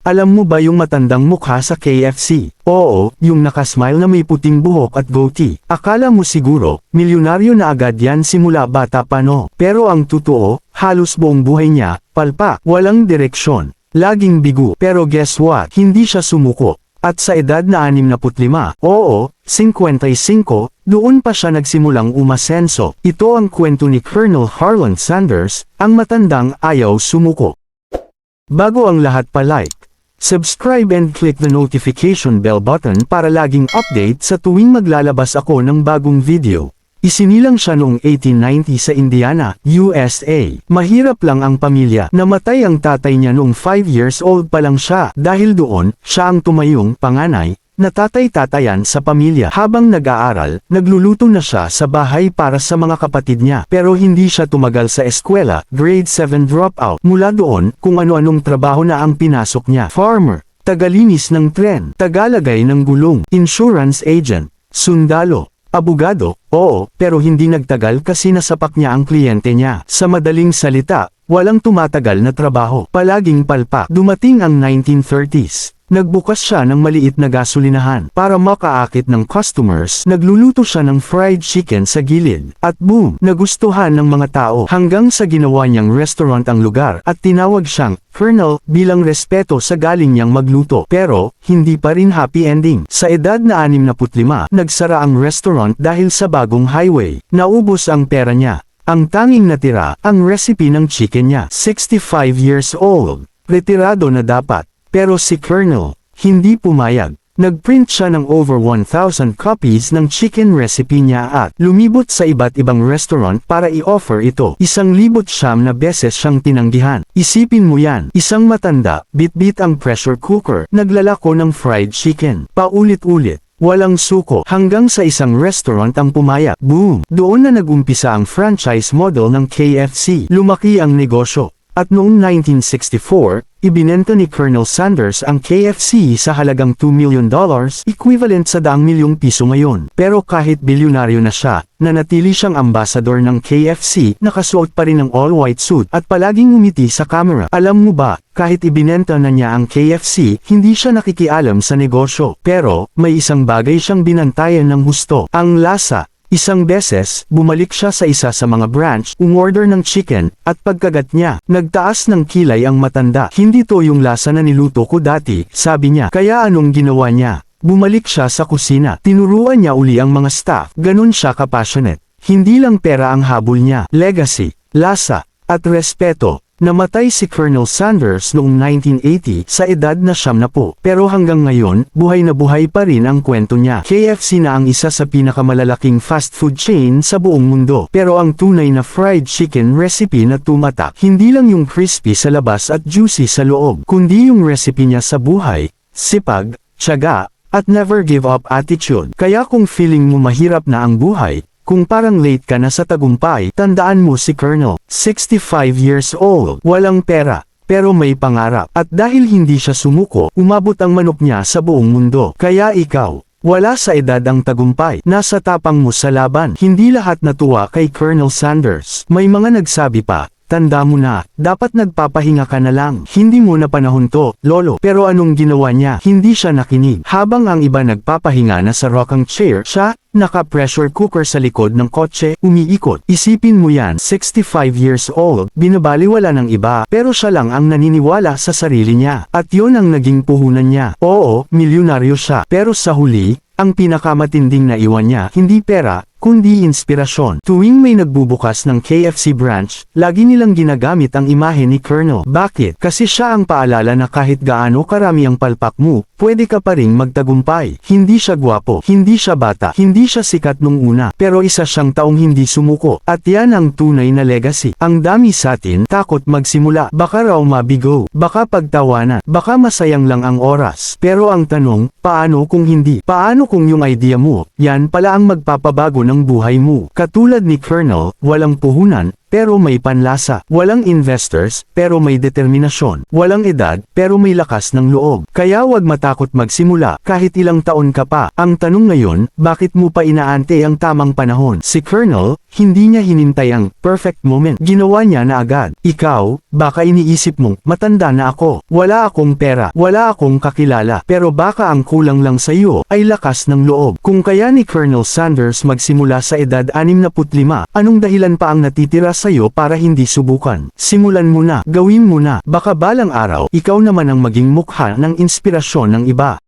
Alam mo ba yung matandang mukha sa KFC? Oo, yung nakasmile na may puting buhok at goatee. Akala mo siguro, milyonaryo na agad yan simula bata pa no. Pero ang totoo, halos buong buhay niya, palpak, walang direksyon. Laging bigo. Pero guess what? Hindi siya sumuko. At sa edad na 65, oo, 55, doon pa siya nagsimulang umasenso. Ito ang kwento ni Colonel Harlan Sanders, ang matandang ayaw sumuko. Bago ang lahat pa-like, subscribe and click the notification bell button para laging update sa tuwing maglalabas ako ng bagong video. Isinilang siya noong 1890 sa Indiana, USA. Mahirap lang ang pamilya. Namatay ang tatay niya noong 5 years old pa lang siya. Dahil doon, siya ang tumayong panganay, natatay-tatayan sa pamilya. Habang nag-aaral, nagluluto na siya sa bahay para sa mga kapatid niya. Pero hindi siya tumagal sa eskwela, grade 7 dropout. Mula doon, kung ano-anong trabaho na ang pinasok niya. Farmer, tagalinis ng tren, tagalagay ng gulong, insurance agent, sundalo, abogado, oo, pero hindi nagtagal kasi nasapak niya ang kliyente niya. Sa madaling salita, walang tumatagal na trabaho. Palaging palpak. Dumating ang 1930s. Nagbukas siya ng maliit na gasolinahan. Para makaakit ng customers, nagluluto siya ng fried chicken sa gilid. At boom, nagustuhan ng mga tao hanggang sa ginawa niyang restaurant ang lugar at tinawag siyang Colonel bilang respeto sa galing niyang magluto. Pero, hindi pa rin happy ending. Sa edad na 65, nagsara ang restaurant dahil sa bagong highway. Naubos ang pera niya. Ang tanging natira, ang recipe ng chicken niya. 65 years old. Retirado na dapat. Pero si Colonel, hindi pumayag. Nagprint siya ng over 1,000 copies ng chicken recipe niya at lumibot sa iba't ibang restaurant para i-offer ito. Isang libot siyam na beses siyang tinanggihan. Isipin mo yan, isang matanda, bit-bit ang pressure cooker, naglalako ng fried chicken. Paulit-ulit. Walang suko hanggang sa isang restaurant ang pumayag. Boom! Doon na nagumpisa ang franchise model ng KFC. Lumaki ang negosyo. At noong 1964, ibinenta ni Colonel Sanders ang KFC sa halagang $2 million, equivalent sa daang milyong piso ngayon. Pero kahit bilyonaryo na siya, nanatili siyang ambassador ng KFC, nakasuot pa rin ng all-white suit at palaging umiti sa camera. Alam mo ba, kahit ibinenta na niya ang KFC, hindi siya nakikialam sa negosyo. Pero, may isang bagay siyang binantayan ng husto, ang lasa. Isang beses, bumalik siya sa isa sa mga branch, umorder ng chicken, at pagkagat niya, nagtaas ng kilay ang matanda. Hindi to yung lasa na niluto ko dati, sabi niya. Kaya anong ginawa niya? Bumalik siya sa kusina. Tinuruan niya uli ang mga staff. Ganun siya kapassionate. Hindi lang pera ang habol niya. Legacy, lasa, at respeto. Namatay si Colonel Sanders noong 1980 sa edad na siyam na po. Pero hanggang ngayon, buhay na buhay pa rin ang kwento niya. KFC na ang isa sa pinakamalalaking fast food chain sa buong mundo. Pero ang tunay na fried chicken recipe na tumatak, hindi lang yung crispy sa labas at juicy sa loob, kundi yung recipe niya sa buhay, sipag, tiyaga, at never give up attitude. Kaya kung feeling mo mahirap na ang buhay, kung parang late ka na sa tagumpay, tandaan mo si Colonel, 65 years old, walang pera, pero may pangarap. At dahil hindi siya sumuko, umabot ang manok niya sa buong mundo. Kaya ikaw, wala sa edad ang tagumpay, nasa tapang mo sa laban. Hindi lahat natuwa kay Colonel Sanders. May mga nagsabi pa, Tanda mo na, dapat nagpapahinga ka na lang. Hindi mo na panahon to, lolo. Pero anong ginawa niya? Hindi siya nakinig. Habang ang iba nagpapahinga na sa rocking chair, siya, naka-pressure cooker sa likod ng kotse, umiikot. Isipin mo yan, 65 years old, binabaliwala ng iba, pero siya lang ang naniniwala sa sarili niya. At yon ang naging puhunan niya. Oo, milyonaryo siya. Pero sa huli, ang pinakamatinding na iwan niya, hindi pera, kundi inspirasyon. Tuwing may nagbubukas ng KFC branch, lagi nilang ginagamit ang imahe ni Colonel. Bakit? Kasi siya ang paalala na kahit gaano karami ang palpak mo, pwede ka pa ring magtagumpay. Hindi siya gwapo, hindi siya bata, hindi siya sikat nung una, pero isa siyang taong hindi sumuko. At yan ang tunay na legacy. Ang dami sa atin, takot magsimula, baka raw mabigo, baka pagtawanan, baka masayang lang ang oras. Pero ang tanong, paano kung hindi? Paano kung yung idea mo, yan pala ang magpapabago ng buhay mo? Katulad ni Colonel, walang puhunan, pero may panlasa. Walang investors, pero may determinasyon. Walang edad, pero may lakas ng loob. Kaya wag matakot magsimula, kahit ilang taon ka pa. Ang tanong ngayon, bakit mo pa inaante ang tamang panahon? Si Colonel, hindi niya hinintay ang perfect moment. Ginawa niya na agad. Ikaw, baka iniisip mong, matanda na ako. Wala akong pera, wala akong kakilala. Pero baka ang kulang lang sa iyo, ay lakas ng loob. Kung kaya ni Colonel Sanders magsimula sa edad 65, anong dahilan pa ang natitira sa iyo para hindi subukan? Simulan mo na, gawin mo na, baka balang araw, ikaw naman ang maging mukha ng inspirasyon ng iba.